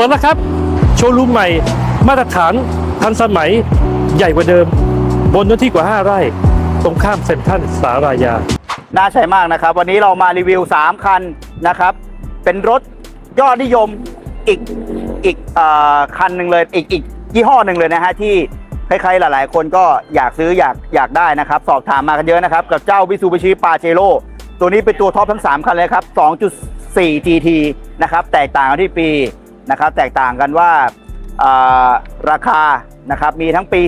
ปิดแล้วครับ โชว์รูมใหม่ มาตรฐานทันสมัยใหญ่กว่าเดิม บนเนื้อที่กว่า 5 ไร่ ตรงข้ามเซ็นทรัลสารายา น่าใช้มากนะครับ วันนี้เรามารีวิว 3 คันนะครับ เป็นรถยอดนิยมอีกอีกอคันหนึ่งเลยอีกอีกยี่ห้อหนึ่งเลยนะฮะที่ใครๆหลาย ๆ คนก็อยากซื้ออยากอยากได้นะครับ สอบถามมากันเยอะนะครับ กับเจ้า Mitsubishi Pajero ตัวนี้เป็นตัวท็อปทั้ง 3 คันเลยครับ 2.4 GT นะครับ แตกต่างกันที่ปี นะครับแตกต่างกันว่าราคานะครับมีทั้งปี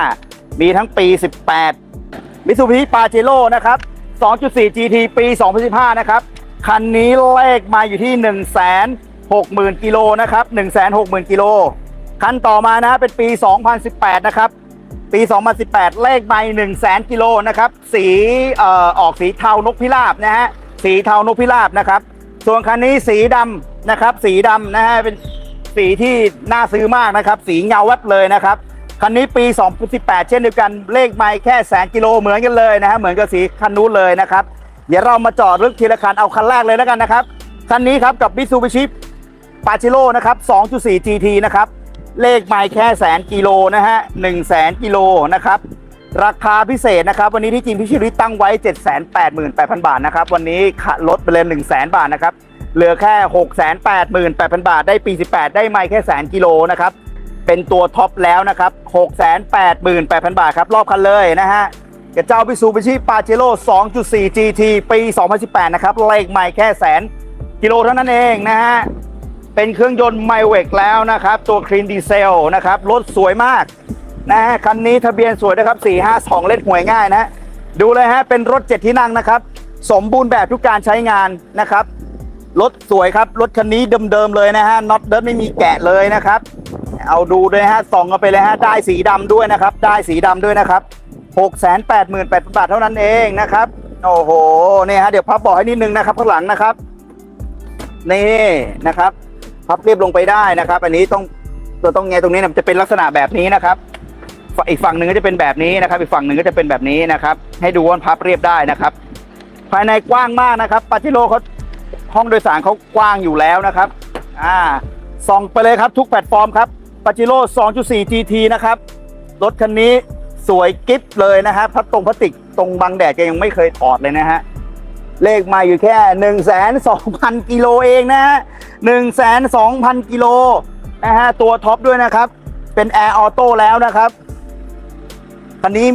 15 มีทั้งปี 18มิ t ูบิชิปาเจโร่นะครับ2.4 GT ปี 2015 นะครับ คันนี้เลขมาอยู่ที่ 160,000 กิโลนะครับ 160,000 กิโล คันต่อมานะเป็นปี 2018 นะครับ ปี 2018 เลขไม่100,000 กิโลนะครับ สีออออกสีเทานกพิราบนะฮะ สีเทานกพิราบนะครับ ส่วนคันนี้สีดำนะครับ สีดำนะฮะเป็นสีที่น่าซื้อมากนะครับ สีเงาวับเลยนะครับคันนี้ปี 2018 เช่นเดียวกันเลขไม่แค่แสนกิโลเหมือนกันเลยนะฮะเหมือนกับสีคันนู้นเลยนะครับ เดี๋ยวเรามาจอดลึกทีละคันเอาคันแรกเลยแล้วกันนะครับคันนี้ครับกับ Mitsubishi ปาจิโร่นะครับ 2.4 GT นะครับ เลขไม่แค่แสนกิโลนะฮะ1แสนกิโลนะครับ ราคาพิเศษนะครับ วันนี้ที่จีนพิชิริตั้งไว้ 788,000 บาทนะครับ วันนี้ลดไปเลย1 0 0 0 0แบาทนะครับ เหลือแค่ 688,000 บาท ได้ปี 18 ได้ไม่แค่แสนกิโลนะครับ เป็นตัวท็อปแล้วนะครับ 688,000 บาทครับ รอบคันเลยนะฮะกับเจ้าพิซูบิชิปาเจโร่2.4 GT ปี 2018 นะครับ เลขใหม่แค่แสนกิโลเท่านั้นเองนะฮะ เป็นเครื่องยนต์ไมเวกแล้วนะครับ ตัวคลีนดีเซลนะครับ รถสวยมาก นะฮะคันนี้ทะเบียนสวยนะครับ 452 เล่นหวยง่ายนะดูเลยฮะเป็นรถ7ที่นั่งนะครับ สมบูรณ์แบบทุกการใช้งานนะครับรถสวยครับรถคันนี้เดิมๆเลยนะฮะน็อตเดิร์ไม่มีแกะเลยนะครับ เอาดูเลยฮะส่องกันไปเลยฮะได้สีดำด้วยนะครับ ได้สีดำด้วยนะครับ688,000บาทเท่านั้นเองนะครับโอ้โหนี่ฮะเดี๋ยวพับเบอกให้นิดนึงนะครับข้างหลังนะครับนี่นะครับ พับเรียบลงไปได้นะครับ อันนี้ต้องตัวต้องแงตรงนี้นะจะเป็นลักษณะแบบนี้นะครับ อีกฝั่งหนึ่งก็จะเป็นแบบนี้นะครับ อีกฝั่งหนึ่งก็จะเป็นแบบนี้นะครับ ให้ดูว่าพับเรียบได้นะครับ ภายในกว้างมากนะครับปาจิโร่เขาห้องโดยสารเขากว้างอยู่แล้วนะครับอ่าส่องไปเลยครับทุกแพลตฟอร์มครับปาจิโร่2.4 GT นะครับรถคันนี้สวยกิ๊บเลยนะครับพัดตรงพลาสติกตรงบังแดดแกยังไม่เคยถอดเลยนะฮะเลขมาอยู่แค่1นึ่งแสนสองพันกิโลเองนะฮะหนึ่งแสนสองพันกิโลนะฮะตัวท็อปด้วยนะครับ เป็นแอร์ออโต้แล้วนะครับ คันนี้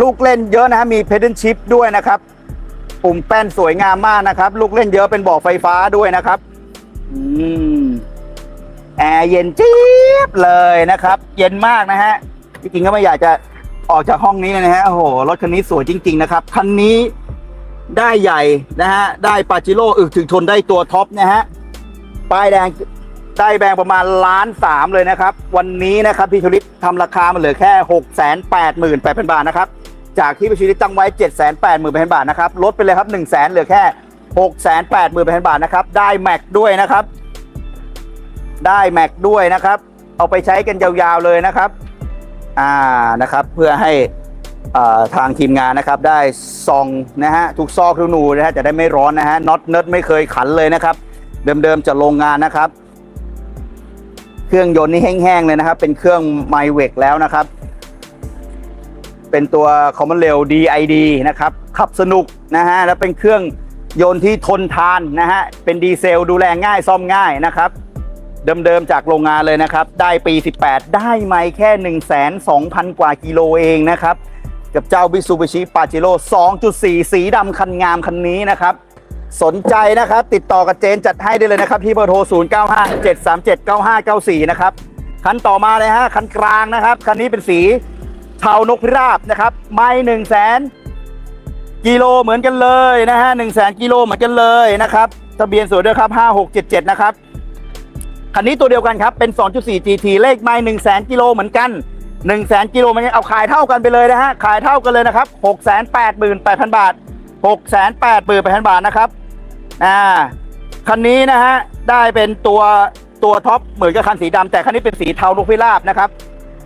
ลูกเล่นเยอะนะฮะมีเพด a ลชิพด้วยนะครับ ปุ่มแป้นสวยงามมากนะครับ ลูกเล่นเยอะเป็นบ่อไฟฟ้าด้วยนะครับอืมแอร์เย็นจี๊บเลยนะครับ เย็นมากนะฮะจริงๆก็ไม่อยากจะออกจากห้องนี้เลยนะฮะโอ้โหรถคันนี้สวยจริง ๆ นะครับคันนี้ได้ใหญ่นะฮะได้ปาจิโร่อึกถึงทนได้ตัวท็อปนะฮะป้ายแดง ได้แบงประมาณล้านสามเลยนะครับ วันนี้นะครับพี่ชลิตทำราคามันเหลือแค่หกแสนแปดหมื่นแปดพันบาทนะครับ จากที่พี่ชลิตตั้งไว้เจ็ดแสนแปดหมื่นแปดพันบาทนะครับ ลดไปเลยครับหนึ่งแสนเหลือแค่หกแสนแปดหมื่นแปดพันบาทนะครับ ได้แม็กด้วยนะครับ ได้แม็กด้วยนะครับ เอาไปใช้กันยาวๆเลยนะครับ อ่านะครับ เพื่อให้อ่อทางทีมงานนะครับได้ซองนะฮะทุกซอกทุกรูนะฮะจะได้ไม่ร้อนนะฮะน็อตเนิร์ดไม่เคยขันเลยนะครับ เดิมๆจะโรงงานนะครับ เครื่องยนต์นี่แห้งๆเลยนะครับ เป็นเครื่องไมเวกแล้วนะครับ เป็นตัวคอมมอนเรล DID นะครับ ขับสนุกนะฮะ แล้วเป็นเครื่องยนต์ที่ทนทานนะฮะ เป็นดีเซลดูแลง่ายซ่อมง่ายนะครับ เดิมๆจากโรงงานเลยนะครับ ได้ปี 18 ได้ไม่แค่ 1 2 0 0 0 กว่ากิโลเองนะครับ กับเจ้า Mitsubishi Pajero 2.4 สีดำคันงามคันนี้นะครับ สนใจนะครับ ติดต่อกับเจนจัดให้ได้เลยนะครับ ที่เบอร์โทร 0957379594 นะครับ คันต่อมาเลยฮะ คันกลางนะครับ คันนี้เป็นสีเทานกพิราบนะครับไม่หนึ่งแสนกิโลเหมือนกันเลยนะฮะหนึ่งแสนกิโลเหมือนกันเลยนะครับทะเบียนสวยด้วยครับ 5677 นะครับ คันนี้ตัวเดียวกันครับ เป็น 2.4 GT เลขไม่1 0 0 0 0แสนกิโลเหมือนกัน1 0 0 0 0 0กิโลมันยังเอาขายเท่ากันไปเลยนะฮะขายเท่ากันเลยนะครับ688,000 บาท 688,000 บาทนะครับ อ่าคันนี้นะฮะได้เป็นตัวตัวท็อปเหมือนกับคันสีดำแต่คันนี้เป็นสีเทานกพิราบนะครับ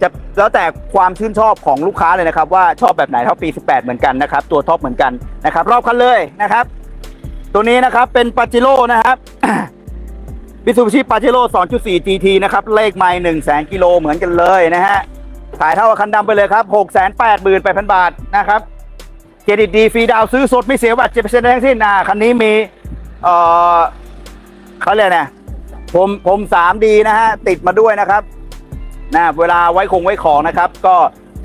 จะแล้วแต่ความชื่นชอบของลูกค้าเลยนะครับ ว่าชอบแบบไหนเท่าปี 18 เหมือนกันนะครับ ตัวท็อปเหมือนกันนะครับ รอบคันเลยนะครับ ตัวนี้นะครับเป็นปาจิโร่นะครับมิซูบิชิปาเจโร่2.4 GT นะครับ เลขไม่1 0 0 0 0กิโลเหมือนกันเลยนะฮะ ขายเท่ากับคันดำไปเลยครับ 688,000 บาทนะครับ เครดิตดีฟรีดาวซื้อสดไม่เสียบัตรเจ็บเซ็นทั้งสิ้นอ่าคันนี้มี เอ่อเขาเรียกนะผมผม 3D นะฮะ ติดมาด้วยนะครับนะเวลาไว้คงไว้ของนะครับ ก็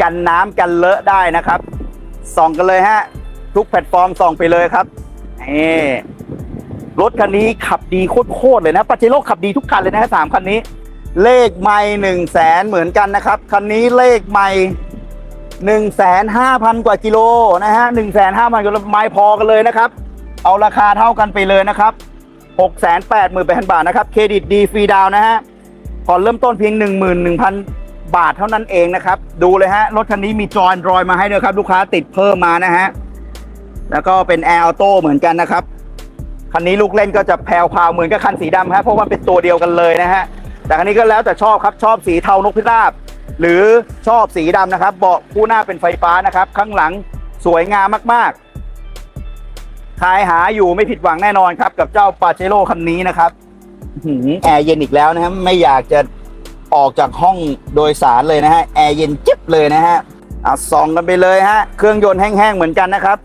กันน้ำกันเลอะได้นะครับ ส่องกันเลยฮะ ทุกแพลตฟอร์มส่องไปเลยครับนี่รถคันนี้ขับดีโคตรๆเลยนะปาเจโร่ขับดีทุกคันเลยนะฮะสามคันนี้ เลขไม่หนึ่งแสนเหมือนกันนะครับ คันนี้เลขไม่หนึ่งแสนห้าพันกว่ากิโลนะฮะหนึ่งแสนห้าพันกิโลไม่พอกันเลยนะครับ เอาราคาเท่ากันไปเลยนะครับหกแสนแปดหมื่นแปดพันบาทนะครับ เครดิตดีฟรีดาวนะฮะผ่อนเริ่มต้นเพียงหนึ่งหมื่นหนึ่งพันบาทเท่านั้นเองนะครับ ดูเลยฮะ รถคันนี้มีจอยรอยมาให้ด้วยครับ ลูกค้าติดเพิ่มมานะฮะ แล้วก็เป็นแอร์ออโต้เหมือนกันนะครับ คันนี้ลูกเล่นก็จะแพวพาวเหมือนกับคันสีดำครับเพราะว่าเป็นตัวเดียวกันเลยนะฮะ แต่คันนี้ก็แล้วแต่ชอบครับ ชอบสีเทานกพิราบ หรือชอบสีดำนะครับ เบาะคู่หน้าเป็นไฟฟ้านะครับ ข้างหลังสวยงามมากๆ ใครหาอยู่ไม่ผิดหวังแน่นอนครับ กับเจ้าปาเจโร่คันนี้นะครับหือแอร์เย็นอีกแล้วนะครับไม่อยากจะออกจากห้องโดยสารเลยนะฮะแอร์เย็นจิ๊บเลยนะฮะอะส่องกันไปเลยฮะเครื่องยนต์แห้งๆเหมือนกันนะครับ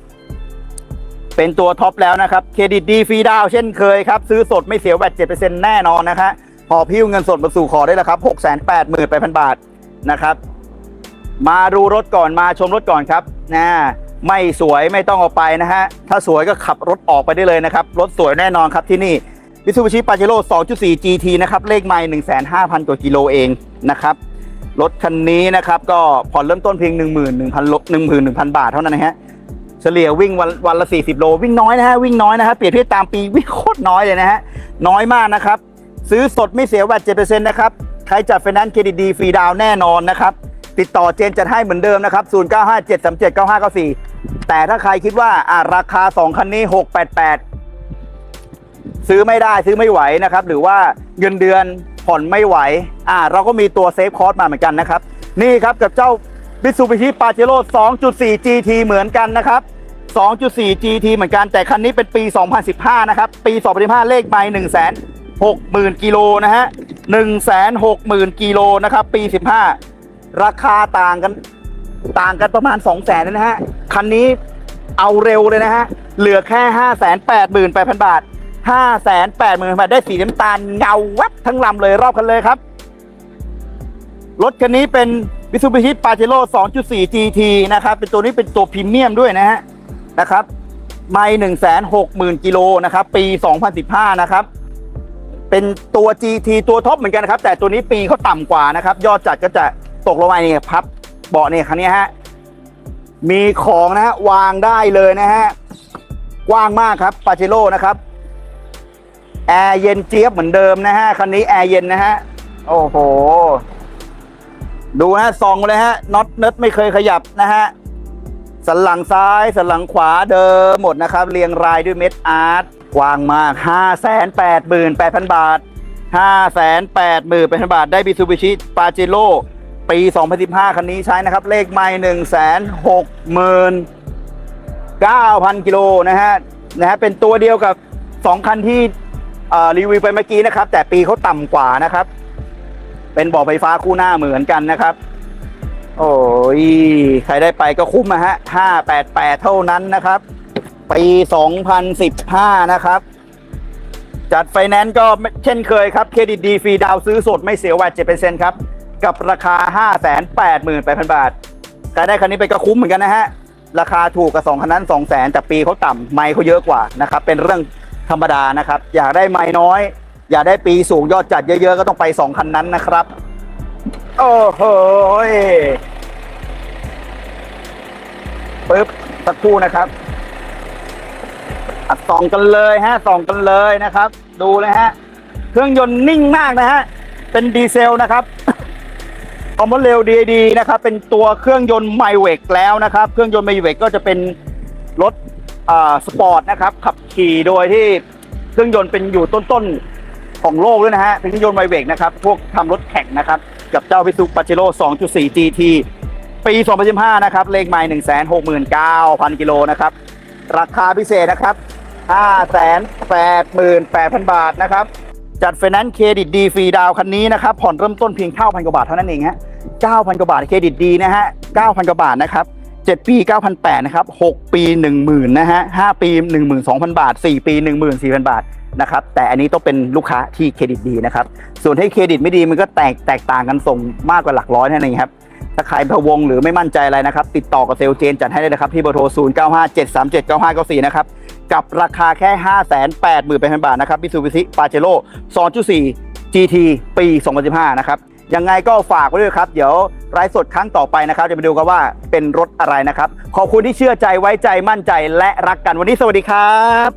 เป็นตัวท็อปแล้วนะครับเครดิตดีฟรีดาวเช่นเคยครับ ซื้อสดไม่เสียแวด7%แน่นอนนะคะหอบพิ้วเงินสดมาสู่ขอได้แล้วครับ6 8 8 0 0 0บาทนะครับ มาดูรถก่อนมาชมรถก่อนครับนะ ไม่สวยไม่ต้องเอาไปนะฮะ ถ้าสวยก็ขับรถออกไปได้เลยนะครับ รถสวยแน่นอนครับที่นี่มิซูบิชิปาเจโร่2.4 GT นะครับ เลขไม่15,000 กว่ากิโลเองนะครับ รถคันนี้นะครับ ก็ผ่อนเริ่มต้นเพียง 11,000 11,000 บาทเท่านั้นนะฮะ เฉลี่ยวิ่งวันวันละ 40 โล วิ่งน้อยนะฮะ วิ่งน้อยนะฮะ เปรียบเทียบตามปีวิ่งโคตรน้อยเลยนะฮะ น้อยมากนะครับ ซื้อสดไม่เสียแวด7%นะครับ ใครจัดไฟแนนซ์เครดิตดีฟรีดาวแน่นอนนะครับ ติดต่อเจนจัดให้เหมือนเดิมนะครับ 0957379594 แต่ถ้าใครคิดว่าอะราคา 2 คันนี้ 688 ซื้อไม่ได้ซื้อไม่ไหวนะครับ หรือว่าเงินเดือนผ่อนไม่ไหว อ่า เราก็มีตัวเซฟคอร์สมาเหมือนกันนะครับ นี่ครับกับเจ้า Mitsubishi Pajero 2.4 GT เหมือนกันนะครับ 2.4 GT เหมือนกัน แต่คันนี้เป็นปี 2015 นะครับ ปี 2015 เลขไม่1 6 0 0 0 0 กิโลนะฮะ 160,000 กิโลนะครับ ปี 15 ราคาต่างกันต่างกันประมาณ 2 0 0 0 0 0นะฮะ คันนี้เอาเร็วเลยนะฮะ เหลือแค่ 588,000 บาท 580,000 บาท ได้สีน้ำตาลเงาวับทั้งลำเลยรอบคันเลยครับ รถคันนี้เป็น Mitsubishi Pajero 2.4 GT นะครับ เป็นตัวนี้เป็นตัวพรีเมียมด้วยนะฮะ นะครับ ไม่1 6 0 0 0 0กิโลนะครับ ปี 2015 นะครับ เป็นตัว GT ตัวท็อปเหมือนกันนะครับ แต่ตัวนี้ปีเขาต่ำกว่านะครับ ยอดจัดก็จะ ตกลงมาเนี่ยพับเบาะเนี่ยคันนี้ฮะมีของนะฮะวางได้เลยนะฮะกว้างมากครับปาเจโร่นะครับแอร์เย็นเจี๊ยบเหมือนเดิมนะฮะคันนี้แอร์เย็นนะฮะโอ้โห ดูฮะส่องเลยฮะน็อตเนิร์ดไม่เคยขยับนะฮะสันหลังซ้ายสันหลังขวาเดิมหมดนะครับ เรียงรายด้วยเม็ดอาร์ตกว้างมาก 588,000 บาท 588,000 บาท ได้ Mitsubishi Pajero ปี ปี 2015 คันนี้ใช้นะครับ เลขไม่169,000 กิโลนะฮะนะฮะเป็นตัวเดียวกับ 2 คันที่รีวิวไปเมื่อกี้นะครับ แต่ปีเขาต่ำกว่านะครับ เป็นบ่อไฟฟ้าคู่หน้าเหมือนกันนะครับ โอ้ย ใครได้ไปก็คุ้มนะฮะ 588 เท่านั้นนะครับ ปี 2015 นะครับจัดไฟแนนซ์ก็เช่นเคยครับ เครดิตดีฟรีดาวซื้อสดไม่เสียแวด7%ครับ กับราคา588,000 บาทใครได้คันนี้ไปก็คุ้มเหมือนกันนะฮะ ราคาถูกกับ2คันนั้น 200,000แต่ปีเขาต่ำไมค์เขาเยอะกว่านะครับ เป็นเรื่องธรรมดานะครับ อยากได้ไมค์น้อย อยากได้ปีสูงยอดจัดเยอะๆ ก็ต้องไป 2 คันนั้นนะครับ โอ้โหปึ๊บสักครู่นะครับอัดส่องกันเลยฮะส่องกันเลยนะครับ ดูเลยฮะ เครื่องยนต์นิ่งมากนะฮะ เป็นดีเซลนะครับ คอมมอนเร็วดีดีนะครับเป็นตัวเครื่องยนต์ไมเวกแล้วนะครับเครื่องยนต์ไมเวกก็จะเป็นรถสปอร์ตนะครับขับขี่โดยที่เครื่องยนต์เป็นอยู่ต้นๆของโลกด้วยนะฮะเป็นเครื่องยนต์ไมเวกนะครับพวกทำรถแข่งนะครับกับเจ้าพิซูปาเจโร่2.4 GT ปี 2015 นะครับ เลขไมล์169,000 กิโลนะครับ ราคาพิเศษนะครับ 588,000 บาทนะครับ จัดไฟแนนซ์เครดิตดีฟรีดาวคันนี้นะครับผ่อนเริ่มต้นเพียง9,000กว่าบาทเท่านั้นเองฮะ9,000กว่าบาทเครดิตดีนะฮะ9,000กว่าบาทนะครับ7 ปี 9,800นะครับ6ปี 10,000นะฮะ5ปี 12,000 บาท 4 ปี 14,000 บาทนะครับแต่อันนี้ต้องเป็นลูกค้าที่เครดิตดีนะครับส่วนให้เครดิตไม่ดีมันก็แตกแตกต่างกันส่งมากกว่าหลักร้อยนั่นเองครับถ้าใครพะวงหรือไม่มั่นใจอะไรนะครับ ติดต่อกับเซลเจนจัดให้เลยนะครับที่เบอร์โทร 0 9 5 7 3 7 9 5 9 4 นะครับ กับราคาแค่ 588,000 บาทนะครับมิซูบิซิปาเจโร่2.4 GT ปี 2015 นะครับยังไงก็ฝากไว้ด้วยครับ เดี๋ยวไลฟ์สดครั้งต่อไปนะครับ จะไปดูกันว่าเป็นรถอะไรนะครับ ขอบคุณที่เชื่อใจไว้ใจมั่นใจและรักกันวันนี้สวัสดีครับ